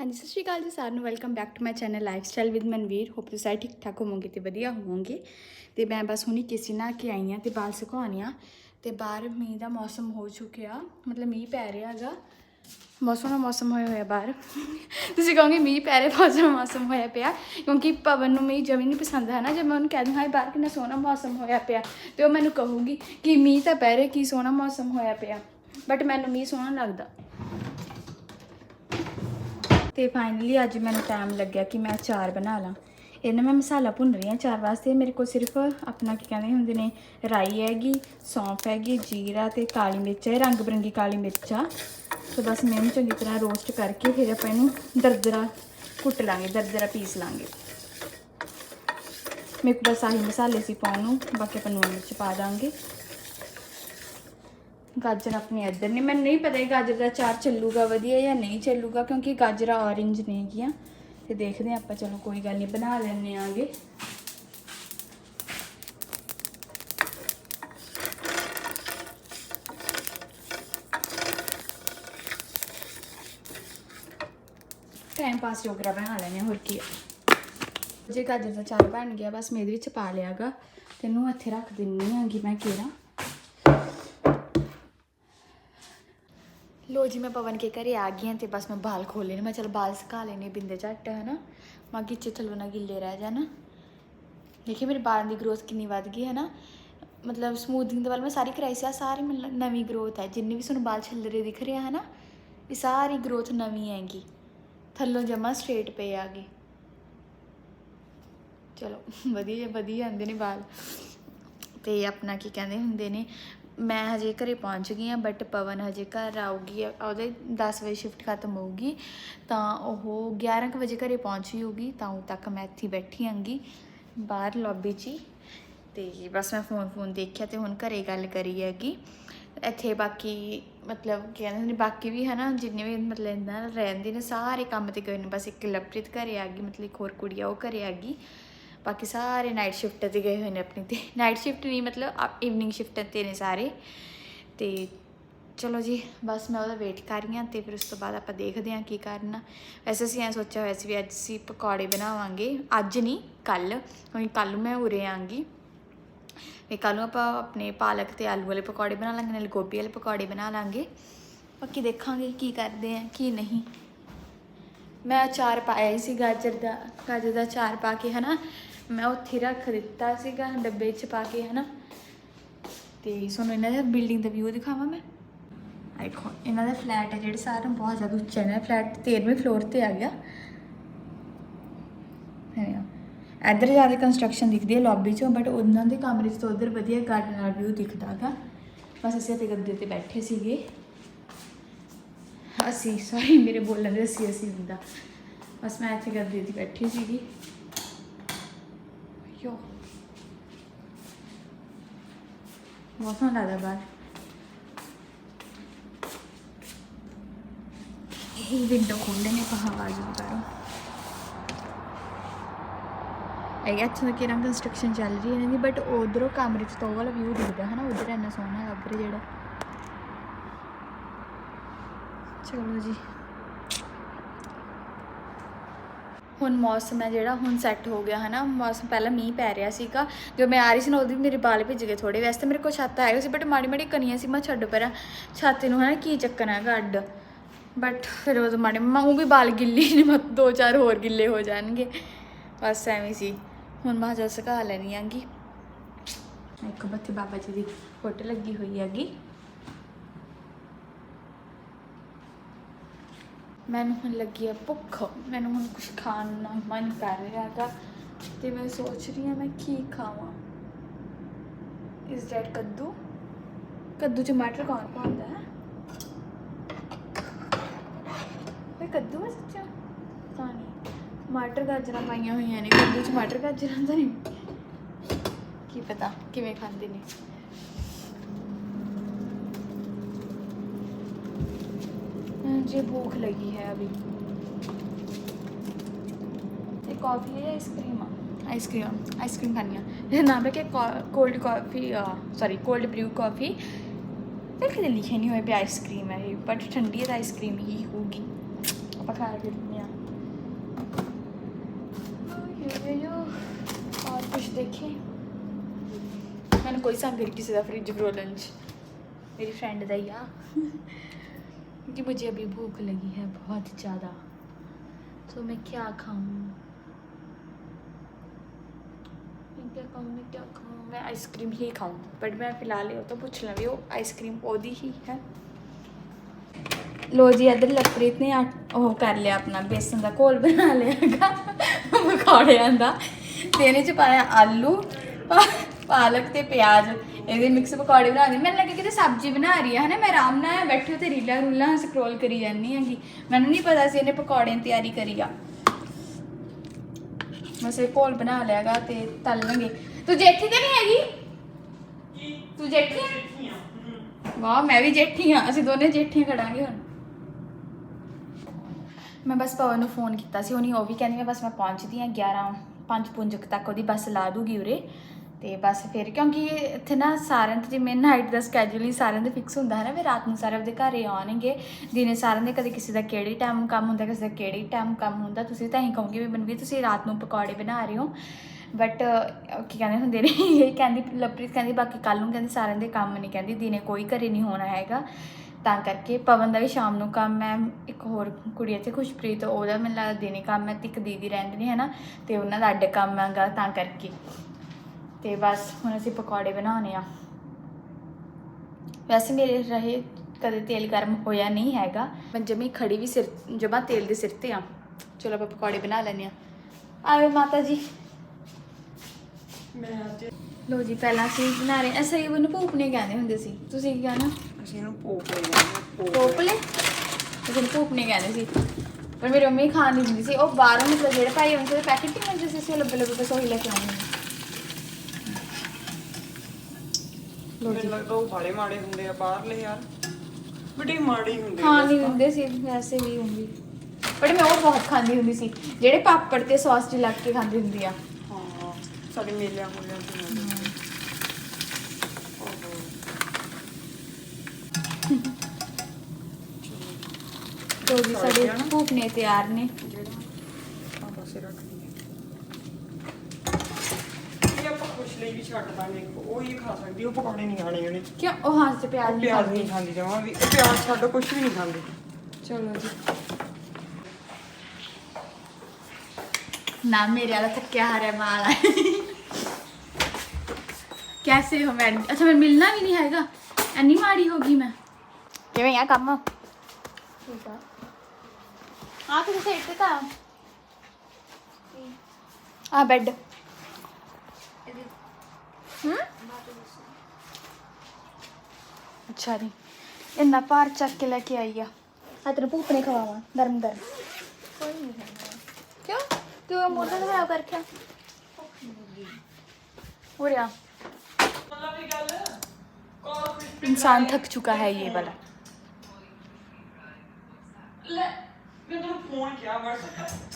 ਹਾਂਜੀ, ਸਤਿ ਸ਼੍ਰੀ ਅਕਾਲ ਜੀ ਸਾਰਿਆਂ ਨੂੰ। Welcome back to my channel lifestyle with Manveer hope ਤੁਸੀਂ ਸਾਰੇ ਠੀਕ ਠਾਕ ਹੋਵੋਗੇ ਤੇ ਵਧੀਆ ਹੋਵੋਗੇ। ਤੇ ਮੈਂ ਬਸ ਹੁਣੀ ਕਿਸੇ ਨਾ ਕੇ ਆਈ ਹਾਂ ਤੇ ਬਾਲ ਸੁਕਾਉਣੀ ਆ। ਤੇ ਬਾਹਰ ਮੀਂਹ ਦਾ ਮੌਸਮ ਹੋ ਚੁੱਕਿਆ। ਮਤਲਬ ਮੀਂਹ ਪੈ ਰਿਹਾ ਹੈਗਾ। ਬਹੁਤ ਸੋਹਣਾ ਮੌਸਮ ਹੋਇਆ ਹੋਇਆ ਬਾਹਰ। ਤੁਸੀਂ ਕਹੋਗੇ ਮੀਂਹ ਪੈ ਰਿਹਾ, ਬਹੁਤ ਸੋਹਣਾ ਮੌਸਮ ਹੋਇਆ ਪਿਆ। ਕਿਉਂਕਿ ਪਵਨ ਨੂੰ ਮੀਂਹ ਜਮੀ ਨਹੀਂ ਪਸੰਦ ਹੈ ਨਾ। ਜੇ ਮੈਂ ਉਹਨੂੰ ਕਹਿ ਦੂੰ ਹਾਏ, ਬਾਹਰ ਕਿੰਨਾ ਸੋਹਣਾ ਮੌਸਮ ਹੋਇਆ ਪਿਆ। ਤੇ ਉਹ ਮੈਨੂੰ ਕਹੂਗੀ ਕਿ ਮੀਂਹ ਤਾਂ ਪੈ ਰਿਹਾ, ਕੀ ਸੋਹਣਾ ਮੌਸਮ ਹੋਇਆ ਪਿਆ। ਬਟ ਮੈਨੂੰ ਮੀਂਹ ਸੋਹਣਾ ਲੱਗਦਾ। ਤੇ ਫਾਈਨਲੀ ਅੱਜ ਮੈਨੂੰ ਟਾਈਮ ਲੱਗਿਆ ਕਿ ਮੈਂ ਅਚਾਰ ਬਣਾ ਲਾਂ। ਇਹਨਾਂ ਮੈਂ ਮਸਾਲਾ ਭੁੰਨ ਰਹੀ ਹਾਂ ਚਾਰ ਵਾਸਤੇ। ਮੇਰੇ ਕੋਲ ਸਿਰਫ ਆਪਣਾ ਕੀ ਕਹਿੰਦੇ ਹੁੰਦੇ ਨੇ, ਰਾਈ ਹੈਗੀ, ਸੌਂਫ ਹੈਗੀ, ਜੀਰਾ ਤੇ ਕਾਲੀ ਮਿਰਚ ਹੈ, ਰੰਗ ਬਰੰਗੀ ਕਾਲੀ ਮਿਰਚ ਆ। ਸੋ ਬਸ ਮੈਂ ਇਹਨੂੰ ਚੰਗੀ ਤਰ੍ਹਾਂ ਰੋਸਟ ਕਰਕੇ ਫਿਰ ਆਪਾਂ ਇਹਨੂੰ ਦਰਦਰਾ ਕੁੱਟ ਲਾਂਗੇ, ਦਰਦਰਾ ਪੀਸ ਲਾਂਗੇ। ਮੇਰੇ ਕੋਲ ਬਸ ਆਹੀ ਮਸਾਲੇ ਸੀ ਪਾਉਣ ਨੂੰ, ਬਾਕੀ ਆਪਾਂ ਨੂਣ ਮਿਰਚ ਪਾ ਦਾਂਗੇ। ਗਾਜਰ ਆਪਣੇ ਇੱਧਰ ਨੇ ਮੈਨੂੰ ਨਹੀਂ ਪਤਾ ਇਹ ਗਾਜਰ ਦਾ ਚਾਰ ਚੱਲੂਗਾ ਵਧੀਆ ਜਾਂ ਨਹੀਂ ਚੱਲੂਗਾ, ਕਿਉਂਕਿ ਗਾਜਰਾਂ ਔਰੇਂਜ ਨੇ ਹੈਗੀਆਂ ਤੇ ਦੇਖਦੇ ਹਾਂ ਆਪਾਂ, ਚਲੋ ਕੋਈ ਗੱਲ ਨਹੀਂ, ਬਣਾ ਲੈਣੇ ਆਗੇ ਟਾਈਮ ਪਾਸ ਜੋਗਰਾ ਬਣਾ ਲੈਣੇ ਹੋਰ ਕੀ ਜੇ ਗਾਜਰ ਦਾ ਚਾਰ ਬਣ ਗਿਆ, ਬਸ ਮੈਂ ਇਹਦੇ ਵਿੱਚ ਪਾ ਲਿਆਗਾ। ਤੈਨੂੰ ਇੱਥੇ ਰੱਖ ਦਿੰਨੀ ਆਂਗੀ ਮੈਂ ਕਿਹੜਾ ਲੋ ਜੀ, ਮੈਂ ਪਵਨ ਕੇ ਘਰੇ ਆ ਗਈ ਹਾਂ ਤੇ ਬਸ ਮੈਂ ਬਾਲ ਖੋਲੇ ਨੇ ਮੈਂ ਚਲ ਬਾਲ ਸੁਕਾ ਲੈਣੇ ਬਿੰਦੇ ਝੱਟ ਹੈ ਨਾ ਮੈਂ ਗਿੱਚੇ ਥੱਲੋਂ ਨਾ ਗਿੱਲੇ ਰਹਿ ਜਾਣ। ਦੇਖੀ ਮੇਰੇ ਬਾਲਾਂ ਦੀ ਗਰੋਥ ਕਿੰਨੀ ਵੱਧ ਗਈ ਹੈ ਨਾ ਮਤਲਬ ਸਮੂਥਿੰਗ ਦੇ ਵੱਲ ਮੈਂ ਸਾਰੀ ਕਰਾਈ ਸੀ ਆ ਸਾਰੀ ਮਤਲਬ ਨਵੀਂ ਗਰੋਥ ਹੈ। ਜਿੰਨੇ ਵੀ ਤੁਹਾਨੂੰ ਬਾਲ ਛਿੱਲਰੇ ਦਿਖ ਰਿਹਾ ਹੈ ਨਾ ਇਹ ਸਾਰੀ ਗਰੋਥ ਨਵੀਂ ਹੈਗੀ। ਥੱਲੋਂ ਜਮਾ ਸਟ੍ਰੇਟ ਪਏ ਆ ਗਏ ਚਲੋ, ਵਧੀਆ ਵਧੀਆ ਆਉਂਦੇ ਨੇ ਵਾਲ ਤੇ ਆਪਣਾ ਕੀ ਕਹਿੰਦੇ ਹੁੰਦੇ ਨੇ? ਮੈਂ ਹਜੇ ਘਰੇ ਪਹੁੰਚ ਗਈ ਹਾਂ ਬਟ ਪਵਨ ਹਜੇ ਘਰ ਆਊਗੀ, ਉਹਦੇ 10 ਵਜੇ ਸ਼ਿਫਟ ਖਤਮ ਹੋਊਗੀ, ਤਾਂ ਉਹ 11 ਕੁ ਵਜੇ ਘਰੇ ਪਹੁੰਚੀ ਹੋਊਗੀ ਤਾਂ ਉਹ ਤੱਕ ਮੈਂ ਇੱਥੇ ਬੈਠੀ ਆਂਗੀ ਬਾਹਰ ਲੌਬੀ 'ਚ ਹੀ। ਤੇ ਬਸ ਮੈਂ ਫੋਨ ਫੋਨ ਦੇਖਿਆ ਤੇ ਹੁਣ ਘਰੇ ਗੱਲ ਕਰੀ ਹੈਗੀ। ਇੱਥੇ ਬਾਕੀ ਮਤਲਬ ਕਹਿੰਦੇ ਨੇ ਬਾਕੀ ਵੀ ਹਨਾ, ਜਿੰਨੇ ਵੀ ਮਤਲਬ ਇਹਨਾਂ ਰਹਿੰਦੇ ਨੇ, ਸਾਰੇ ਕੰਮ ਤੇ ਗਏ ਨੇ, ਬਸ ਇੱਕ ਲਵਪ੍ਰੀਤ ਘਰੇ ਆ ਗਈ, ਮਤਲਬ ਇੱਕ ਹੋਰ ਕੁੜੀ ਆ, ਉਹ ਘਰੇ ਆ ਗਈ। ਬਾਕੀ ਸਾਰੇ ਨਾਈਟ ਸ਼ਿਫਟ ਤੇ ਗਏ ਹੋਏ ਨੇ ਆਪਣੀ ਤੇ। ਨਾਈਟ ਸ਼ਿਫਟ ਨਹੀਂ, ਮਤਲਬ ਈਵਨਿੰਗ ਸ਼ਿਫਟ ਤੇ ਨੇ ਸਾਰੇ। ਤੇ ਚਲੋ ਜੀ, ਬਸ ਮੈਂ ਉਹਦਾ ਵੇਟ ਕਰ ਰਹੀ ਹਾਂ ਤੇ ਫਿਰ ਉਸ ਤੋਂ ਬਾਅਦ ਆਪਾਂ ਦੇਖਦੇ ਹਾਂ ਕੀ ਕਰਨਾ ਵੈਸੇ ਅਸੀਂ ਐਂ ਸੋਚਿਆ ਹੋਇਆ ਸੀ ਵੀ ਅੱਜ ਅਸੀਂ ਪਕੌੜੇ ਬਣਾਵਾਂਗੇ। ਅੱਜ ਨਹੀਂ ਕੱਲ ਕਿਉਂਕਿ ਕੱਲ ਮੈਂ ਉਰੇ ਆਂਗੀ ਵੀ ਕੱਲ ਨੂੰ ਆਪਾਂ ਆਪਣੇ ਪਾਲਕ ਤੇ ਆਲੂ ਵਾਲੇ ਪਕੌੜੇ ਬਣਾ ਲਾਂਗੇ, ਨਾਲ ਗੋਭੀ ਵਾਲੇ ਪਕੌੜੇ ਬਣਾ ਲਾਂਗੇ। ਬਾਕੀ ਦੇਖਾਂਗੇ ਕੀ ਕਰਦੇ ਆ, ਕੀ ਨਹੀਂ। ਮੈਂ ਅਚਾਰ ਪਾਇਆ ਹੀ ਸੀ, ਗਾਜਰ ਦਾ ਗਾਜਰ ਦਾ ਅਚਾਰ ਪਾ ਕੇ, ਹਨਾ? ਮੈਂ ਉੱਥੇ ਰੱਖ ਦਿੱਤਾ ਸੀਗਾ ਡੱਬੇ 'ਚ ਪਾ ਕੇ, ਹਨਾ? ਤੇ ਤੁਹਾਨੂੰ ਇਹਨਾਂ ਦਾ ਬਿਲਡਿੰਗ ਦਾ ਵਿਊ ਦਿਖਾਵਾਂ ਮੈਂ? ਦੇਖੋ, ਇਹਨਾਂ ਦਾ ਫਲੈਟ ਹੈ ਜਿਹੜੇ ਸਾਰਾ, ਬਹੁਤ ਜ਼ਿਆਦਾ ਉੱਚਾ ਹੈ ਫਲੈਟ 13ਵੇਂ ਫਲੋਰ ਤੇ ਆ ਗਿਆ। ਹੈ ਇੱਧਰ ਜ਼ਿਆਦਾ ਕੰਸਟਰਕਸ਼ਨ ਦਿਖਦੀ ਹੈ ਲੌਬੀ 'ਚੋਂ ਬਟ ਉਹਨਾਂ ਦੇ ਕਮਰੇ 'ਚ ਤਾਂ ਉਧਰ ਵਧੀਆ ਗਾਰਡਨ ਦਾ ਵਿਊ ਦਿਖਦਾ ਹੈਗਾ ਬਸ ਅਸੀਂ ਇੱਥੇ ਗੱਦੇ ਤੇ ਬੈਠੇ ਸੀਗੇ। ਅਸੀਂ ਸੌਰੀ ਮੇਰੇ ਬੋਲਣ ਦੇ ਅਸੀਂ ਅਸੀਂ ਹੁੰਦਾ। ਬਸ ਮੈਂ ਇੱਥੇ ਗੱਦੇ ਤੇ ਬੈਠੀ ਸੀਗੀ। ਯੋ ਬਹੁਤ ਸੋਹਣਾ ਲੱਗਦਾ ਬਾਹਰ ਇਹ ਵਿੰਡੋ ਖੋਲ੍ਹਦੇ ਨੇ ਤਾਂ ਹਵਾ ਬਾਹਰੋਂ ਇਹ ਅੱਛਾ ਕਿ ਰੰਗ ਕੰਸਟਰਕਸ਼ਨ ਚੱਲ ਰਹੀ ਹੈ ਇਹਨਾਂ ਦੀ ਬਟ ਉਧਰੋਂ ਕਮਰੇ 'ਚ ਤਾਂ ਵਾਲਾ ਵਿਊ ਦਿਖਦਾ ਹੈ ਨਾ ਉਧਰ ਇੰਨਾ ਸੋਹਣਾ ਲੱਗ ਰਿਹਾ ਜਿਹੜਾ ਚਲੋ ਜੀ ਹੁਣ ਮੌਸਮ ਹੈ ਜਿਹੜਾ, ਹੁਣ ਸੈੱਟ ਹੋ ਗਿਆ ਹੈ ਨਾ ਮੌਸਮ ਪਹਿਲਾਂ ਮੀਂਹ ਪੈ ਰਿਹਾ ਸੀਗਾ। ਜੋ ਮੈਂ ਆ ਰਹੀ ਸੀ ਨਾ, ਉਹਦੀ ਮੇਰੇ ਬਾਲ ਭਿੱਜ ਗਏ ਥੋੜੇ ਵੈਸੇ ਤਾਂ ਮੇਰੇ ਕੋਲ ਛੱਤ ਹੈਗਾ ਸੀ ਬਟ ਮਾੜੀ ਮਾੜੀ ਕਣੀਆਂ ਸੀ, ਮੈਂ ਛੱਡ ਪਰਾਂ। ਛੱਤ ਨੂੰ ਹੈ ਨਾ ਕੀ ਚੱਕਣਾ ਹੈਗਾ ਅੱਡ। ਬਟ ਫਿਰ ਉਹ ਮਾੜੇ, ਮੈਂ ਉਹ ਵੀ ਬਾਲ ਗਿੱਲੇ ਨੇ ਮਤ ਦੋ ਚਾਰ ਹੋਰ ਗਿੱਲੇ ਹੋ ਜਾਣਗੇ। ਬਸ ਐਵੇਂ ਸੀ। ਹੁਣ ਮੈਂ ਜਦ ਸੁਕਾ ਲੈਣੀ ਆਂਗੀ ਇੱਕ ਬੱਤੀ ਬਾਬਾ ਜੀ ਦੀ ਫੋਟੋ ਲੱਗੀ ਹੋਈ ਹੈਗੀ। ਮੈਨੂੰ ਹੁਣ ਲੱਗੀ ਆ ਭੁੱਖ। ਮੈਨੂੰ ਹੁਣ ਕੁਝ ਖਾਣ ਦਾ ਮਨ ਕਰ ਰਿਹਾ ਹੈਗਾ। ਤੇ ਮੈਂ ਸੋਚ ਰਹੀ ਹਾਂ ਮੈਂ ਕੀ ਖਾਵਾਂ। ਇਸ ਡੈਟ ਕੱਦੂ? ਕੱਦੂ ਚ ਮਟਰ ਕੌਣ ਪਾਉਂਦਾ ਹੈ? ਇਹ ਕੱਦੂ ਹੈ ਸੱਚਾ? ਤਾਂ ਨਹੀਂ। ਮਟਰ ਗਾਜਰਾਂ ਪਾਈਆਂ ਹੋਈਆਂ ਨੇ। ਕੱਦੂ ਚ ਮਟਰ ਗਾਜਰਾਂ ਦਾ ਨਹੀਂ ਕੀ ਪਤਾ, ਕਿਵੇਂ ਖਾਂਦੇ ਨੇ। मुझे भूख लगी है अभी ये कॉफ़ी है या आइसक्रीम आइसक्रीम आइसक्रीम खानी है ये नाम है कि cold coffee sorry cold brew coffee ਇਹ ਕਿਤੇ ਲਿਖਿਆ ਨਹੀਂ ਹੋਇਆ ਵੀ ਆਈਸਕ੍ਰੀਮ ਹੈ ਇਹ ਬਟ ਠੰਡੀ ਤਾਂ ਆਈਸਕ੍ਰੀਮ ਹੀ ਹੋਊਗੀ ਆਪਾਂ ਖਾ ਕੇ ਦਿੰਦੇ ਆ ਯੋ ਯੋ और कुछ देखे मैंने कोई सा घर किसी का फ्रिज ब्रो लंच मेरी फ्रेंड का ही आ क्योंकि मुझे अभी भूख लगी है बहुत ज़्यादा तो मैं क्या खाऊं मैं क्या खाऊं मैं क्या खाऊं मैं आइसक्रीम ही खाऊं बट मैं फिलहाल ये तो पूछ ला भी वो आइसक्रीम ओदी ही है ਲੋ ਜੀ ਇੱਧਰ ਲਖਪ੍ਰੀਤ ਨੇ ਆਟ- ਉਹ ਕਰ ਲਿਆ ਆਪਣਾ ਬੇਸਨ ਦਾ ਘੋਲ ਬਣਾ ਲਿਆ ਹੈਗਾ ਪਕੌੜਿਆਂ ਦਾ ਤੇ ਇਹਦੇ ਚ ਪਾਇਆ ਆਲੂ ਪਾ- ਪਾਲਕ ਤੇ ਪਿਆਜ਼ ਇਹਦੇ ਮਿਕਸ ਪਕੌੜੇ ਬਣਾ ਦੇ ਮੈਨੂੰ ਲੱਗਾ ਕਿਤੇ ਸਬਜ਼ੀ ਬਣਾ ਰਹੀ ਹੈ ਹਨਾ, ਮੈਂ ਆਰਾਮ ਨਾਲ ਬੈਠੀ ਤੇ ਰੀਲਾਂ ਰੂਲਾਂ ਸਕਰੋਲ ਕਰੀ ਜਾਂਦੀ ਹੈਗੀ। ਮੈਨੂੰ ਨਹੀਂ ਪਤਾ ਸੀ ਇਹਨੇ ਪਕੌੜਿਆਂ ਦੀ ਤਿਆਰੀ ਕਰੀ ਆ। ਬਸ ਇਹ ਘੋਲ ਬਣਾ ਲਿਆਗਾ ਤੇ ਤਲਣਗੇ। ਤੂੰ ਜੇਠੀ ਤੇ ਨਹੀਂ ਹੈਗੀ? ਤੂੰ ਜੇਠੀ ਹੈ ਵਾਹ, ਮੈਂ ਵੀ ਜੇਠੀ ਆ। ਅਸੀਂ ਦੋਨੇ ਜੇਠੀਆਂ ਖੜਾਂਗੇ ਹੁਣ। ਮੈਂ ਬਸ ਪਵਨ ਨੂੰ ਫੋਨ ਕੀਤਾ ਸੀ। ਉਹਨੇ ਉਹ ਵੀ ਕਹਿੰਦੀ ਮੈਂ ਬਸ ਮੈਂ ਪਹੁੰਚਦੀ ਹਾਂ 11 5 ਪੁੰਜਕ ਤੱਕ, ਉਹਦੀ ਬੱਸ ਲਾ ਦੂਗੀ ਉਰੇ। ਤੇ ਬਸ ਫਿਰ ਕਿਉਂਕਿ ਇੱਥੇ ਨਾ ਸਾਰਿਆਂ ਦੇ ਜਿਵੇਂ ਨਾਈਟ ਦਾ ਸਕੇਜੂਲ ਹੀ ਸਾਰਿਆਂ ਦਾ ਫਿਕਸ ਹੁੰਦਾ ਹੈ ਨਾ ਵੀ ਰਾਤ ਨੂੰ ਸਾਰੇ ਆਪਦੇ ਘਰੇ ਆਉਣਗੇ, ਦਿਨੇ ਸਾਰਿਆਂ ਦੇ ਕਦੇ ਕਿਸੇ ਦਾ ਕਿਹੜੀ ਟਾਈਮ ਕੰਮ ਹੁੰਦਾ, ਕਿਸੇ ਦਾ ਕਿਹੜੀ ਟਾਈਮ ਕੰਮ ਹੁੰਦਾ, ਤੁਸੀਂ ਤਾਂ ਹੀ ਕਹੋਗੇ ਵੀ ਮਨਵੀਰ ਤੁਸੀਂ ਰਾਤ ਨੂੰ ਪਕੌੜੇ ਬਣਾ ਰਹੇ ਹੋ। ਬਟ ਕੀ ਕਹਿੰਦੇ ਹੁੰਦੇ ਨੇ, ਇਹ ਕਹਿੰਦੀ, ਲਵਪ੍ਰੀਤ ਕਹਿੰਦੀ, ਬਾਕੀ ਕੱਲ ਨੂੰ ਕਹਿੰਦੀ ਸਾਰਿਆਂ ਦੇ ਕੰਮ ਨਹੀਂ ਕਹਿੰਦੀ ਦਿਨੇ ਕੋਈ ਘਰੇ ਨਹੀਂ ਹੋਣਾ ਹੈਗਾ। ਤਾਂ ਕਰਕੇ ਪਵਨ ਦਾ ਵੀ ਸ਼ਾਮ ਨੂੰ ਕੰਮ ਹੈ, ਇੱਕ ਹੋਰ ਕੁੜੀ ਇੱਥੇ ਖੁਸ਼ਪ੍ਰੀਤ, ਉਹਦਾ ਮੈਨੂੰ ਲੱਗਦਾ ਦਿਨੇ ਕੰਮ ਹੈ ਤੇ ਇੱਕ ਦੀਦੀ ਰਹਿੰਦੀ ਨੇ ਹੈ ਨਾ ਤੇ ਉਹਨਾਂ ਦਾ ਅੱਡ ਕੰਮ ਹੈਗਾ, ਤਾਂ ਕਰਕੇ। ਤੇ ਬਸ ਹੁਣ ਅਸੀਂ ਪਕੌੜੇ ਬਣਾਉਣੇ ਆ। ਵੈਸੇ ਮੇਰੇ ਰਹੇ ਕਦੇ ਤੇਲ ਗਰਮ ਹੋਇਆ ਨਹੀਂ ਹੈਗਾ। ਮੈਂ ਜਮੀ ਖੜੀ ਵੀ ਸਿਰ ਜਮਾ ਤੇਲ ਦੇ ਸਿਰ ਤੇ ਆ। ਚਲੋ ਆਪਾਂ ਪਕੌੜੇ ਬਣਾ ਲੈਂਦੇ ਆ। ਆਵੇ ਮਾਤਾ ਜੀ ਮੈਂ ਅੱਜ ਲੋ ਜੀ ਪਹਿਲਾਂ ਅਸੀਂ ਬਣਾ ਰਹੇ ਅਸਾਂ ਇਹ ਨੂੰ ਭੂਪਨੇ ਕਹਿੰਦੇ ਹੁੰਦੇ ਸੀ। ਤੁਸੀਂ ਕੀ ਕਹਿਣਾ? ਅਸੀਂ ਇਹਨੂੰ ਪੋਪ ਲੈ ਜਾਂਦੇ ਪੋਪਲੇ ਅਸੀਂ ਨੂੰ ਭੂਪਨੇ ਕਹਿੰਦੇ ਸੀ। ਪਰ ਮੇਰੀ ਮੰਮੀ ਖਾਣ ਨਹੀਂ ਦਿੰਦੀ ਸੀ। ਉਹ ਬਾਹਰੋਂ ਮਤਲਬ ਜਿਹੜੇ ਭਾਈ ਹੁੰਦੇ ਸੀ ਪੈਕੇਟ ਹੀ ਮਿਲਦੇ ਸੀ। ਉਹ ਲੱਭੇ ਲੱਭੇ ਬਸ ਉਹੀ ਲੈ ਕੇ ਆਉਂਦੇ ਸੀ ਲੋ ਜੀ ਮੈਨੂੰ ਲੱਗਦਾ ਉਹ ਬਾਲੇ ਮਾੜੇ ਹੁੰਦੇ ਆ ਬਾਹਰਲੇ ਯਾਰ ਬੜੇ ਮਾੜੇ ਹੀ ਹੁੰਦੇ ਖਾਣ ਆ ਨਹੀਂ ਦਿੰਦੇ ਸੀ ਵੈਸੇ ਵੀ ਹੁੰਦੀ। ਪਰ ਮੈਂ ਉਹ ਬਹੁਤ ਖਾਂਦੀ ਹੁੰਦੀ ਸੀ ਜਿਹੜੇ ਪਾਪੜ ਤੇ ਸੌਸ ਚ ਲੱਗ ਕੇ ਖਾਂਦੀ ਹੁੰਦੀ ਆ। ਹਾਂ ਸਾਡੇ ਮੇਲਿਆਂ ਤੇ ਸਾਡੇ ਭੂਪਨੇ ਤਿਆਰ ਨੇ। ਜਿਹੜਾ ਆ ਪਾਸੇ ਰੱਖ ਲਈਏ ਇਹ ਆਪਾਂ ਖੁਸ਼ ਲਈ ਵੀ ਛੱਡ ਦਾਂਗੇ ਉਹ ਹੀ ਖਾ ਸਕਦੀ ਉਹ ਪਕੌੜੇ ਨਹੀਂ ਖਾਣੇ ਉਹਨੇ। ਕਿਉਂ? ਉਹ ਹਾਂ ਤੇ ਪਿਆਜ਼ ਨਹੀਂ ਪਿਆਜ਼ ਖਾਂਦੀ। ਨਹੀਂ ਖਾਂਦੀ ਜਮਾਂ ਵੀ। ਉਹ ਪਿਆਜ਼ ਛੱਡ ਕੁਝ ਵੀ ਨਹੀਂ ਖਾਂਦੀ। ਚਲੋ ਜੀ। ਨਾ ਮੇਰੇ ਵਾਲਾ ਥੱਕਿਆ ਹਾਰਿਆ ਮਾਲ ਆ। ਕੈਸੇ ਹੋ ਮੈਡਮ ਅੱਛਾ ਮੈਂ ਮਿਲਣਾ ਵੀ ਨਹੀਂ ਹੈਗਾ। ਐਨੀ ਮਾੜੀ ਹੋ ਗਈ ਮੈਂ। ਕਿਵੇਂ ਆ ਕੰਮ? ਠੀਕ ਆ। ਆ ਕਿਹਦੇ ਸਾਈਡ ਤੇ ਤਾਂ ਆ ਬੈੱਡ। ਹੂੰ ਅੱਛਾ ਜੀ ਇੰਨਾ ਭਾਰ ਚੱਕ ਕੇ ਲੈ ਕੇ ਆਈ ਆ ਆ ਤੈਨੂੰ ਭੂਪਨੇ ਖਵਾਵਾਂ ਗਰਮ ਗਰਮ ਕਿਉਂ ਤੂੰ ਮੋਢਾ ਤਾਂ ਖਰਾਬ ਕਰ ਰੱਖਿਆ ਹੋ ਰਿਹਾ इंसान थक चुका है ये वाला ਮੈਂ ਤੁਹਾਨੂੰ ਫੋਨ ਕਿਹਾ WhatsApp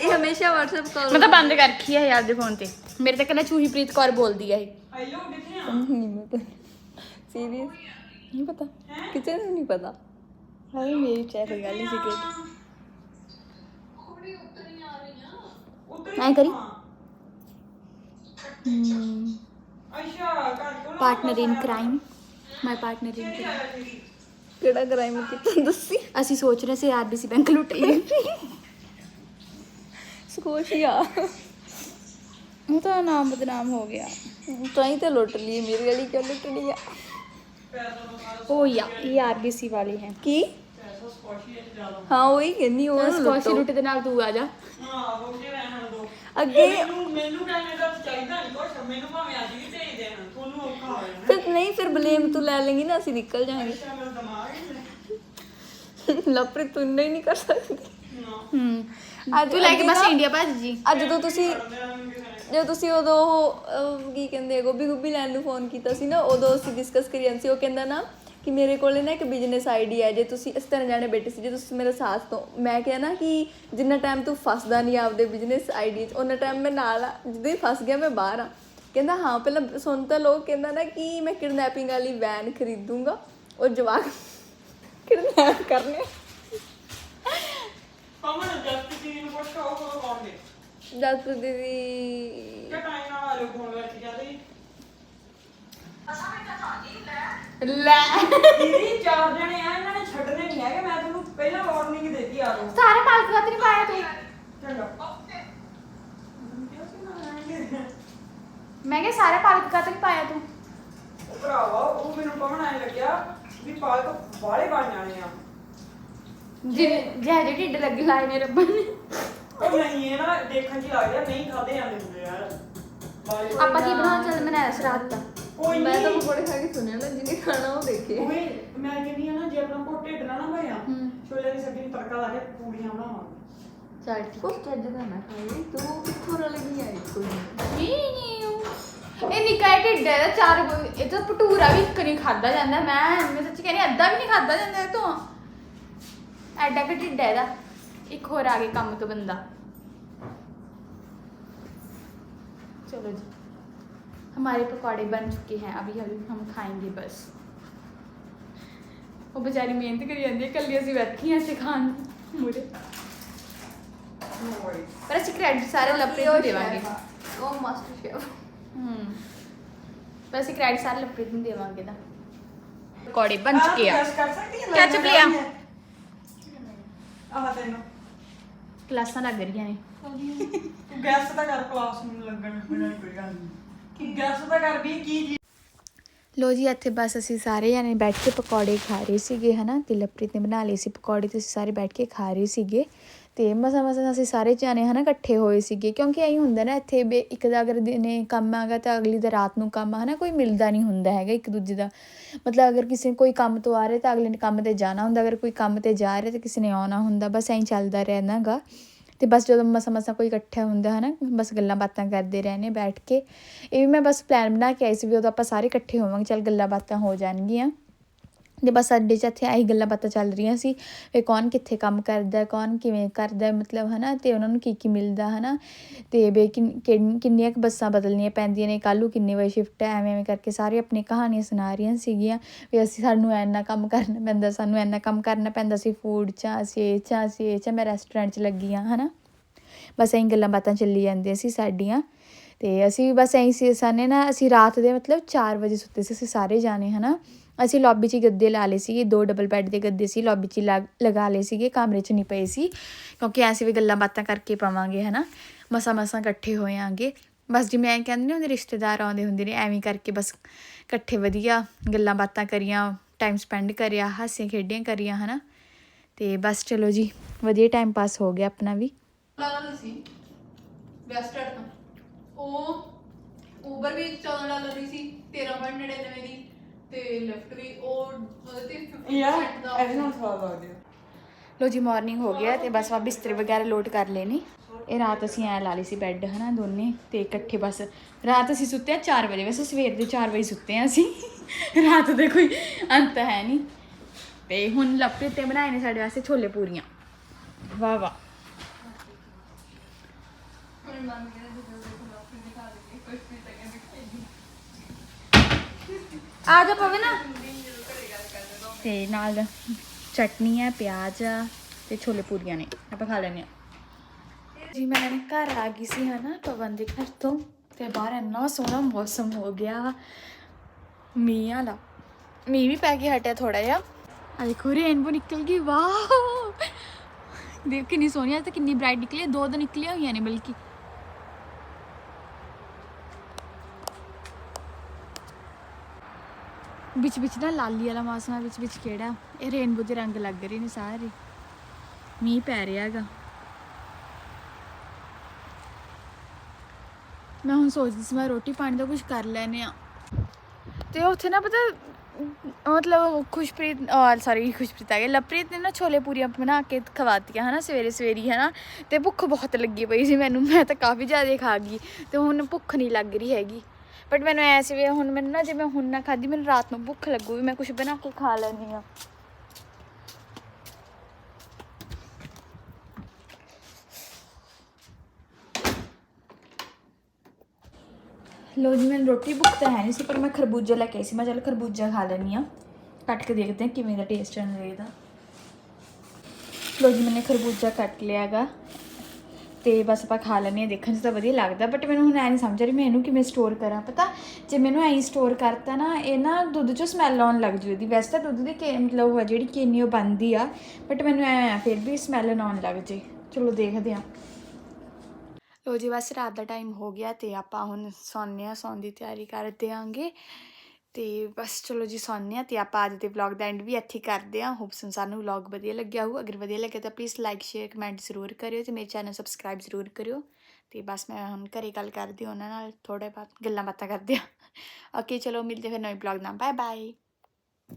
ਇਹ ਹਮੇਸ਼ਾ WhatsApp ਕਾਲ ਮੈਂ ਤਾਂ ਬੰਦ ਕਰ ਰੱਖੀ ਹੈ ਯਾਰ ਦੇ ਫੋਨ ਤੇ। ਮੇਰੇ ਤਾਂ ਕਹਿੰਦਾ ਚੂਹੀਪ੍ਰੀਤ ਕੌਰ ਬੋਲਦੀ ਹੈ ਇਹ। ਹੈਲੋ ਕਿੱਥੇ ਆ? ਨਹੀਂ ਪਤਾ। ਸੀਰੀਅਸ ਨਹੀਂ ਪਤਾ। ਕਿਸੇ ਨਹੀਂ ਪਤਾ। ਹਾਏ ਮੇਰੀ ਚੈਟ ਗੱਲ ਹੀ partner in crime my partner in crime ਕਿਹੜਾ ਕ੍ਰਾਈਮ ਕੀਤਾ ਦੱਸੀ? ਅਸੀਂ ਸੋਚ ਰਹੇ ਸੀ ਆਰਬੀਸੀ ਬੈਂਕ ਲੁੱਟੇ ਕੁਛ ਆ। ਉਹ ਤਾਂ ਨਾਮ ਬਦਨਾਮ ਹੋ ਗਿਆ। ਤਾਂ ਹੀ ਤਾਂ ਲੁੱਟ ਲਈ ਮੇਰੀ ਵਾਲੀ ਕਿਉਂ ਲੁੱਟਣੀ ਆ? ਉਹ ਯਾ ਇਹ ਆਰਬੀਸੀ ਵਾਲੀ ਹੈ। ਕੀ? ਹਾਂ ਉਹੀ ਕਹਿੰਦੀ ਉਹ ਨਾ ਸਕਾਸ਼ੀ ਦੇ ਨਾਲ ਤੂੰ ਆ ਜਾ। ਅੱਗੇ ਮੈਨੂੰ ਕਹਿੰਦੇ ਤਾਂ ਚਾਹੀਦਾ ਨਹੀਂ ਕੁਛ ਮੈਨੂੰ ਭਾਵੇਂ ਅੱਜ ਵੀ ਭੇਜ ਦੇਣ ਤੁਹਾਨੂੰ ਔਖਾ ਹੋ ਜਾਣਾ। ਫਿਰ ਨਹੀਂ ਫਿਰ ਬਲੇਮ ਤੂੰ ਲੈ ਲੇਂਗੀ ਨਾ ਅਸੀਂ ਨਿਕਲ ਜਾਾਂਗੇ ਅੱਛਾ ਮੇਰਾ ਤੂੰ ਨਹੀਂ ਕਰ ਸਕਦੀ। ਹੂੰ। ਅੱਜ ਤੂੰ ਲੈ ਕੇ ਬਸ ਇੰਡੀਆ ਭੱਜ ਜੀ। ਅੱਜ ਜਦੋਂ ਤੁਸੀਂ ਜਦੋਂ ਤੁਸੀਂ ਉਦੋਂ ਉਹ, ਅਹ, ਕੀ ਕਹਿੰਦੇ ਆ, ਗੋਭੀ ਗੁੱਬੀ ਲੈਣ ਨੂੰ ਫੋਨ ਕੀਤਾ ਸੀ ਨਾ ਉਦੋਂ ਅਸੀਂ ਡਿਸਕਸ ਕਰੀ ਜਾਂਦੇ ਸੀ। ਉਹ ਕਹਿੰਦਾ ਨਾ ਕਿ ਮੇਰੇ ਕੋਲੇ ਨਾ ਇੱਕ ਬਿਜ਼ਨਸ ਆਈਡੀਆ ਹੈ। ਜੇ ਤੁਸੀਂ ਇਸ ਤਰ੍ਹਾਂ ਜਾਣੇ ਬੈਠੇ ਸੀ ਜੇ ਤੁਸੀਂ ਮੇਰਾ ਸਾਥ ਤੋਂ ਮੈਂ ਕਿਹਾ ਨਾ ਕਿ ਜਿੰਨਾ ਟਾਈਮ ਤੂੰ ਫਸਦਾ ਨਹੀਂ ਆਪਦੇ ਬਿਜ਼ਨਸ ਆਈਡੀਆ 'ਚ ਉਹਨਾਂ ਟਾਈਮ ਮੈਂ ਨਾਲ ਆ ਜਦੋਂ ਹੀ ਫਸ ਗਿਆ ਮੈਂ ਬਾਹਰ ਆ। ਕਹਿੰਦਾ ਹਾਂ ਪਹਿਲਾਂ ਸੁਣ ਤਾਂ ਲੋ ਕਹਿੰਦਾ ਨਾ ਕਿ ਮੈਂ ਕਿਡਨੈਪਿੰਗ ਵਾਲੀ ਵੈਨ ਖਰੀਦੂੰਗਾ। ਉਹ ਜਵਾਕ ਕਿਡਨੈਪ ਕਰਨੇ ਜਸਪ੍ਰੀਤ ਦੀਦੀ ਕਿ ਟਾਈਮ ਨਾਲ ਆ ਜਾਓ ਫੋਨ ਕਰਕੇ ਜਾਂਦੇ ਲੈ। ਦੀਦੀ ਚਾਰ ਜਣੇ ਆ ਇਹਨਾਂ ਨੇ ਛੱਡਣੇ ਨਹੀਂ ਹੈਗੇ ਮੈਂ ਤੁਹਾਨੂੰ ਪਹਿਲਾਂ ਵਾਰਨਿੰਗ ਦਿੱਤੀ ਆ ਲੋ ਸਾਰੇ ਪਾਲਕ ਦਾ ਨਹੀਂ ਪਾਇਆ ਤੂੰ ਚੰਗਾ ਮੈਂ ਕਿਹਾ ਸਾਰੇ ਪਾਲਕ ਦਾ ਨਹੀਂ ਪਾਇਆ ਤੂੰ। ਉਹ ਭਰਾਵਾ ਉਹ ਮੈਨੂੰ ਕਹਣ ਆਏ ਲੱਗਿਆ ਵੀ ਪਾਲਕ ਬਾਲੇ ਬਣ ਜਾਣੇ ਆ। ਜਿਵੇਂ ਜਿਹੇ ਢਿੱਡ ਲੱਗੇ ਲਾਏ ਨੇ ਰੱਬਾ ਨੇ। ਉਹ ਨਹੀਂ ਇਹ ਨਾ ਦੇਖਣ 'ਚ ਹੀ ਲੱਗਦਾ ਨਹੀਂ ਖਾਦੇ ਜਾਂਦੇ ਹੁੰਦੇ ਯਾਰ ਬਾਲੇ ਬਣ ਆਪਾਂ ਕੀ। ਬਣਾਉਣ? ਚੱਲ ਬਣਾਇਆ ਸੀ ਰਾਤ ਦਾ। ਕੋਈ ਮੈਂ ਤਾਂ ਨਹੀਂ। ਪਕੌੜੇ ਖਾ ਕੇ ਸੁਣਿਆ ਨਾ ਜਿਹਨੇ ਖਾਣਾ ਉਹ ਦੇਖੇ। ਉਵੇਂ ਮੈਂ ਕਹਿੰਦੀ ਆ ਨਾ ਜੇ ਆਪਣਾ ਕੋਲ ਢਿੱਡ ਨਾ ਨਾ ਭਰਿਆ ਹੂੰ। ਛੋਲੇ ਦੀ ਸਬਜ਼ੀ ਨੂੰ ਤੜਕਾ ਲਾ ਕੇ ਪੂੜੀਆਂ ਬਣਾਵਾਂਗੇ। ਚੱਲ ਠੀਕ ਕੁਛ ਚੱਜ ਦਾ ਨਾ ਖਾਈ ਤੂੰ ਕਿੱਥੋਂ ਰਲ ਗਈ ਆਈ ਕੋਈ ਇਹ ਨਿੱਕਾ ਢਿੱਡ ਹੈ ਇਹਦਾ ਚਾਰ ਇਹ ਤਾਂ ਭਟੂਰਾ ਵੀ ਇੱਕ ਨਹੀਂ ਖਾਦਾ ਜਾਂਦਾ। ਮੈਂ ਮੈਂ ਸੱਚੀ ਕਹਿੰਦੀ ਅੱਧਾ ਵੀ ਨਹੀਂ ਖਾਦਾ ਜਾਂਦਾ ਇਹ ਤੋਂ। ਐਡਾ ਕਿ ਢਿੱਡ ਹੈ ਇਹਦਾ। ਇੱਕ ਹੋਰ ਆ ਗਿਆ ਕੰਮ ਤੋਂ ਬੰਦਾ चलो जी हमारे पकौड़े बन चुके हैं अभी अभी हम खाएंगे बस ਉਹ ਵਿਚਾਰੀ ਮਿਹਨਤ ਕਰੀ ਜਾਂਦੀ ਹੈ ਕੱਲੀ ਅਸੀਂ ਬੈਠੀਆਂ ਤੇ ਖਾਣ ਨੂੰ ਮੁਰੇ ਪਰ ਅਸੀਂ ਕ੍ਰੈਡਿਟ ਸਾਰੇ ਲੱਪੜੇ ਨੂੰ ਦੇਵਾਂਗੇ ਉਹ ਮਾਸਟਰ ਸ਼ੈਫ ਹੂੰ ਪਰ ਅਸੀਂ ਕ੍ਰੈਡਿਟ ਸਾਰੇ ਲੱਪੜੇ ਨੂੰ ਦੇਵਾਂਗੇ ਦਾ ਪਕੌੜੇ ਬਣ ਚੁੱਕੇ ਆ ਗੈਸ ਕਰ ਸਕਦੀ ਹੈ Ketchup ਲਿਆ। ਆਹ ਤੈਨੂੰ ਕਲਾਸਾਂ ਲੱਗ ਰਹੀਆਂ ਨੇ। ਤੂੰ ਗੈਸ ਤਾਂ ਕਰ ਕਲਾਸ ਨੂੰ ਲੱਗਣ ਬਿਨਾਂ ਕੋਈ ਗੱਲ ਨਹੀਂ। ਕਿ ਗੈਸ ਤਾਂ ਕਰ ਵੀ ਕੀ ਚੀਜ਼ ਲੋ ਜੀ ਇੱਥੇ ਬਸ ਅਸੀਂ ਸਾਰੇ ਜਾਣੇ ਬੈਠ ਕੇ ਪਕੌੜੇ ਖਾ ਰਹੇ ਸੀਗੇ ਹਨਾ? ਤੇ ਲਪ੍ਰੀਤ ਨੇ ਬਣਾ ਲਏ ਸੀ ਪਕੌੜੇ ਤੇ ਅਸੀਂ ਸਾਰੇ ਬੈਠ ਕੇ ਖਾ ਰਹੇ ਸੀਗੇ। ਤੇ ਮਸਾ ਮਸਾ ਅਸੀਂ ਸਾਰੇ ਜਾਣੇ ਹਨਾ ਇਕੱਠੇ ਹੋਏ ਸੀਗੇ ਕਿਉਂਕਿ ਐਂ ਹੁੰਦਾ ਨਾ ਇੱਥੇ ਬੇ ਇੱਕ ਦਾ ਅਗਰ ਦਿਨੇ ਕੰਮ ਆਗਾ ਤਾਂ ਅਗਲੀ ਦਾ ਰਾਤ ਨੂੰ ਕੰਮ ਆ, ਹਨਾ ਕੋਈ ਮਿਲਦਾ ਨਹੀਂ ਹੁੰਦਾ ਹੈਗਾ ਇੱਕ ਦੂਜੇ ਦਾ। ਮਤਲਬ ਅਗਰ ਕਿਸੇ ਕੋਈ ਕੰਮ ਤੋਂ ਆ ਰਿਹਾ ਤਾਂ ਅਗਲੇ ਨੇ ਕੰਮ ਤੇ ਜਾਣਾ ਹੁੰਦਾ ਅਗਰ ਕੋਈ ਕੰਮ ਤੇ ਜਾ ਰਿਹਾ ਤਾਂ ਕਿਸੇ ਨੇ ਆਉਣਾ ਹੁੰਦਾ ਬਸ ਐਂ ਚੱਲਦਾ ਰਹਿਣਾਗਾ ਤੇ ਬਸ ਜਦੋਂ ਮਸਾ ਮਸਾ ਕੋਈ ਇਕੱਠਾ ਹੁੰਦਾ ਹੈ ਨਾ ਬਸ ਗੱਲਾਂ ਬਾਤਾਂ ਕਰਦੇ ਰਹਿੰਦੇ ਬੈਠ ਕੇ। ਇਹ ਵੀ ਮੈਂ ਬਸ ਪਲਾਨ ਬਣਾ ਕੇ ਆਈ ਸੀ ਵੀ ਉਦੋਂ ਆਪਾਂ ਸਾਰੇ ਇਕੱਠੇ ਹੋਵਾਂਗੇ ਚੱਲ ਗੱਲਾਂ ਬਾਤਾਂ ਹੋ ਜਾਣਗੀਆਂ। ਤੇ ਬਸ ਸਾਡੇ ਚ ਇੱਥੇ ਆਹੀ ਗੱਲਾਂ ਬਾਤਾਂ ਚੱਲ ਰਹੀਆਂ ਸੀ ਵੀ ਕੌਣ ਕਿੱਥੇ ਕੰਮ ਕਰਦਾ, ਕੌਣ ਕਿਵੇਂ ਕਰਦਾ, ਮਤਲਬ ਹਨਾ, ਤੇ ਉਹਨਾਂ ਨੂੰ ਕੀ ਕੀ ਮਿਲਦਾ ਹਨਾ। ਤੇ ਵੀ ਕਿੰਨ- ਕਿੰਨ- ਕਿੰਨੀਆਂ ਕੁ ਬੱਸਾਂ ਬਦਲਣੀਆਂ ਪੈਂਦੀਆਂ ਨੇ, ਕੱਲ੍ਹ ਨੂੰ ਕਿੰਨੇ ਵਜੇ ਸ਼ਿਫਟ ਹੈ ਐਵੇਂ ਐਵੇਂ ਕਰਕੇ ਸਾਰੇ ਆਪਣੀ ਕਹਾਣੀਆਂ ਸੁਣਾ ਰਹੀਆਂ ਸੀਗੀਆਂ ਵੀ ਅਸੀਂ ਸਾਨੂੰ ਇੰਨਾ ਕੰਮ ਕਰਨਾ ਪੈਂਦਾ, ਸਾਨੂੰ ਇੰਨਾ ਕੰਮ ਕਰਨਾ ਪੈਂਦਾ ਸੀ ਫੂਡ 'ਚ ਅਸੀਂ ਇਹ 'ਚ ਅਸੀਂ ਇਹ 'ਚ ਮੈਂ ਰੈਸਟੋਰੈਂਟ 'ਚ ਲੱਗੀ ਹਾਂ, ਹਨਾ। ਬਸ ਐਂ ਗੱਲਾਂ ਬਾਤਾਂ ਚੱਲੀ ਜਾਂਦੀਆਂ ਸੀ ਸਾਡੀਆਂ। ਤੇ ਅਸੀਂ ਬਸ ਐਂ ਸੀ, ਸਾਨੇ ਨਾ, ਅਸੀਂ ਰਾਤ ਦੇ ਮਤਲਬ 4 ਵਜੇ ਸੁੱਤੇ ਸੀ, ਅਸੀਂ ਸਾਰੇ ਜਾਣੇ, ਹਨਾ। ਅਸੀਂ ਲੌਬੀ 'ਚ ਹੀ ਗੱਦੇ ਲਾ ਲਏ ਸੀਗੇ, ਦੋ ਡਬਲ ਬੈੱਡ ਦੇ ਗੱਦੇ ਸੀ ਲੌਬੀ 'ਚ ਲਾ- ਲਗਾ ਲਏ ਸੀਗੇ, ਕਮਰੇ 'ਚ ਨਹੀਂ ਪਏ ਸੀ, ਕਿਉਂਕਿ ਐਸੇ ਵੀ ਗੱਲਾਂ ਬਾਤਾਂ ਕਰਕੇ ਪਾਵਾਂਗੇ, ਹਨਾ? ਮਸਾ ਮਸਾ ਇਕੱਠੇ ਹੋਇਆਂਗੇ। ਬਸ ਜਿਵੇਂ ਕਹਿੰਦੇ ਨੇ, ਉਹਦੇ ਰਿਸ਼ਤੇਦਾਰ ਆਉਂਦੇ ਹੁੰਦੇ ਨੇ, ਐਵੇਂ ਕਰਕੇ ਬਸ ਇਕੱਠੇ ਵਧੀਆ ਗੱਲਾਂ ਬਾਤਾਂ ਕਰੀਆਂ ਟਾਈਮ ਸਪੈਂਡ ਕਰਿਆ, ਹਾਸੀਆਂ ਖੇਡੀਆਂ ਕਰੀਆਂ, ਹਨਾ? ਤੇ ਬਸ ਚਲੋ ਜੀ, ਵਧੀਆ ਟਾਈਮ ਪਾਸ ਹੋ ਗਿਆ ਆਪਣਾ ਵੀ। ਡਾਲਰ ਸੀ ਵੈਸਟਰਨ ਉਹ ਉਬਰ ਵੀ 14 ਡਾਲਰ ਦੀ ਸੀ 13.99 ਦੀ। ਤੇ ਲੈਫਟ ਵੀ ਉਹ ਉਹਦੇ ਤੇ 50% ਯਾਰ ਦਾ ਇਹਦੇ ਨਾਲ ਸਵਾਦ ਲੱਗਦੇ ਆ ਲੋ ਜੀ ਮਾਰਨਿੰਗ ਹੋ ਗਿਆ ਤੇ ਬਸ ਵਾ ਬਿਸਤਰੇ ਵਗੈਰਾ ਲੋਡ ਕਰ ਲਏ ਨੇ। ਇਹ ਰਾਤ ਅਸੀਂ ਐ ਲਾ ਲਈ ਸੀ ਬੈੱਡ ਹਨਾ ਦੋਨੇ ਤੇ ਇਕੱਠੇ ਬਸ ਰਾਤ ਅਸੀਂ ਸੁੱਤੇ ਆ 4 ਵਜੇ। ਵੈਸੇ ਸਵੇਰ ਦੇ 4 ਵਜੇ ਸੁੱਤੇ ਆ ਅਸੀਂ। ਰਾਤ ਦੇ ਕੋਈ ਅੰਤ ਹੈ ਨਹੀਂ। ਤੇ ਹੁਣ ਲੱਪੇ ਤੇ ਬਣਾਏ ਨੇ ਸਾਡੇ ਵਾਸਤੇ ਛੋਲੇ ਪੂਰੀਆਂ। ਵਾਹ ਵਾਹ। ਮੇਰੇ ਮਨ ਕਹਿੰਦਾ ਜਦੋਂ ਦੇਖੋ ਡਾਕਟਰ ਦਿਖਾ ਦੇ ਕੁਝ ਵੀ ਤਾਂ ਕਹਿੰਦੇ ਆ ਜਾ ਪਵੇ ਨਾ ਤੇ। ਨਾਲ ਚਟਨੀ ਹੈ ਪਿਆਜ਼ ਆ ਤੇ ਛੋਲੇ ਪੂਰੀਆਂ ਨੇ ਆਪਾਂ ਖਾ ਲੈਣੇ ਆ ਜੀ ਮੈਂ ਘਰ ਆ ਗਈ ਸੀ ਹਨਾ ਪਵਨ ਦੇ ਘਰ ਤੋਂ ਤੇ ਬਾਹਰ ਇੰਨਾ ਸੋਹਣਾ ਮੌਸਮ ਹੋ ਗਿਆ। ਮੀਂਹ ਵਾਲਾ। ਮੀਂਹ ਵੀ ਪੈ ਕੇ ਹਟਿਆ ਥੋੜਾ ਜਿਹਾ। ਆ ਦੇਖੋ ਰੇਨਬੋ ਨਿਕਲ ਗਈ ਵਾਹ ਦੇਖ ਕਿੰਨੀ ਸੋਹਣੀ ਆ ਤੇ ਕਿੰਨੀ ਬ੍ਰਾਈਟ ਨਿਕਲੀ ਦੋ ਤਾਂ ਨਿਕਲੀਆਂ ਹੋਈਆਂ ਨੇ ਬਲਕਿ। ਵਿੱਚ ਵਿੱਚ ਨਾ ਲਾਲੀ ਵਾਲਾ ਮੌਸਮ ਹੈ ਵਿੱਚ ਵਿੱਚ ਕਿਹੜਾ? ਇਹ ਰੇਨਬੋ ਦੇ ਰੰਗ ਲੱਗ ਰਹੇ ਨੇ ਸਾਰੇ। ਮੀਂਹ ਪੈ ਰਿਹਾ ਹੈਗਾ। ਮੈਂ ਹੁਣ ਸੋਚਦੀ ਸੀ, ਮੈਂ ਰੋਟੀ ਪਾਣੀ ਦਾ ਕੁਝ ਕਰ ਲੈਨੇ ਆ ਤੇ ਉੱਥੇ ਨਾ ਪਤਾ, ਮਤਲਬ ਖੁਸ਼ਪ੍ਰੀਤ ਔਰ ਸੌਰੀ ਖੁਸ਼ਪ੍ਰੀਤ ਆ ਗਿਆ ਲਪ੍ਰੀਤ ਨੇ ਨਾ ਛੋਲੇ ਪੂਰੀਆਂ ਬਣਾ ਕੇ ਖਵਾਤੀਆਂ, ਹਨਾ, ਸਵੇਰੇ ਸਵੇਰੀ, ਹਨਾ। ਤੇ ਭੁੱਖ ਬਹੁਤ ਲੱਗੀ ਪਈ ਸੀ ਮੈਨੂੰ, ਮੈਂ ਤਾਂ ਕਾਫੀ ਜ਼ਿਆਦਾ ਖਾ ਗਈ। ਤੇ ਹੁਣ ਭੁੱਖ ਨਹੀਂ ਲੱਗ ਰਹੀ ਹੈਗੀ। ਬਟ ਮੈਨੂੰ ਐ ਸੀ ਵੀ ਹੁਣ ਮੈਨੂੰ ਨਾ ਜੇ ਮੈਂ ਹੁਣ ਨਾ ਖਾਧੀ, ਮੈਨੂੰ ਰਾਤ ਨੂੰ ਭੁੱਖ ਲੱਗੂਗੀ ਮੈਂ ਕੁਝ ਬਣਾ ਕੇ ਖਾ ਲੈਣੀ ਆ ਲੋ ਜੀ, ਮੈਨੂੰ ਰੋਟੀ ਭੁੱਖ ਤਾਂ ਹੈ ਨਹੀਂ ਸੀ, ਪਰ ਮੈਂ ਖਰਬੂਜਾ ਲੈ ਕੇ ਆਈ ਸੀ। ਮੈਂ ਚਲ ਖਰਬੂਜਾ ਖਾ ਲੈਣੀ ਆ ਕੱਟ ਕੇ ਦੇਖਦੇ ਹਾਂ ਕਿਵੇਂ ਦਾ ਟੇਸਟ ਆਉਂਦਾ ਇਹਦਾ। ਲੋ ਜੀ ਮੈंने ਖਰਬੂਜਾ ਕੱਟ ਲਿਆਗਾ ਤੇ ਬਸ ਆਪਾਂ ਖਾ ਲੈਂਦੇ ਹਾਂ, ਦੇਖਣ 'ਚ ਤਾਂ ਵਧੀਆ ਲੱਗਦਾ ਬਟ ਮੈਨੂੰ ਹੁਣ ਐ ਨਹੀਂ ਸਮਝ ਰਹੀ ਮੈਂ ਇਹਨੂੰ ਕਿਵੇਂ ਸਟੋਰ ਕਰਾਂ। ਪਤਾ, ਜੇ ਮੈਨੂੰ ਐਂ ਸਟੋਰ ਕਰਤਾ ਨਾ, ਇਹ ਨਾ ਦੁੱਧ 'ਚੋਂ ਸਮੈਲ ਆਉਣ ਲੱਗ ਜੂ ਇਹਦੀ। ਵੈਸੇ ਤਾਂ ਦੁੱਧ ਦੀ ਕੇ, ਮਤਲਬ ਉਹ ਜਿਹੜੀ ਚੀਨੀ ਉਹ ਬਣਦੀ ਆ ਬਟ ਮੈਨੂੰ ਐ ਆ, ਫਿਰ ਵੀ ਸਮੈਲ ਆਉਣ ਲੱਗ ਜੇ। ਚਲੋ ਦੇਖਦੇ ਹਾਂ। ਲੋ ਜੀ, ਬਸ ਰਾਤ ਦਾ ਟਾਈਮ ਹੋ ਗਿਆ ਤੇ ਆਪਾਂ ਹੁਣ ਸੌਂਦੇ ਹਾਂ, ਸੌਣ ਦੀ ਤਿਆਰੀ ਕਰ ਆਂਗੇ। ਤੇ ਬਸ ਚਲੋ ਜੀ ਸੌਂਦੇ ਹਾਂ ਤੇ ਆਪਾਂ ਅੱਜ ਦੇ ਵਲੌਗ ਦਾ ਐਂਡ ਵੀ ਇੱਥੇ ਹੀ ਕਰਦੇ ਹਾਂ। ਹੋਪ ਸਾਨੂੰ ਵਲੌਗ ਵਧੀਆ ਲੱਗਿਆ ਹੋਊ। ਅਗਰ ਵਧੀਆ ਲੱਗਿਆ ਤਾਂ ਪਲੀਜ਼ ਲਾਈਕ ਸ਼ੇਅਰ ਕਮੈਂਟ ਜ਼ਰੂਰ ਕਰਿਓ ਤੇ ਮੇਰੇ ਚੈਨਲ ਸਬਸਕ੍ਰਾਈਬ ਜ਼ਰੂਰ ਕਰਿਓ। ਤੇ ਬਸ ਮੈਂ ਹੁਣ ਘਰੇ ਗੱਲ ਕਰਦੀ ਹਾਂ ਉਹਨਾਂ ਨਾਲ ਥੋੜੇ ਬਾਅਦ ਗੱਲਾਂ ਬਾਤਾਂ ਕਰਦੇ ਹਾਂ। ਓਕੇ ਚਲੋ ਮਿਲਦੇ ਫਿਰ ਨਵੇਂ ਵਲੌਗ ਨਾਲ। Bye bye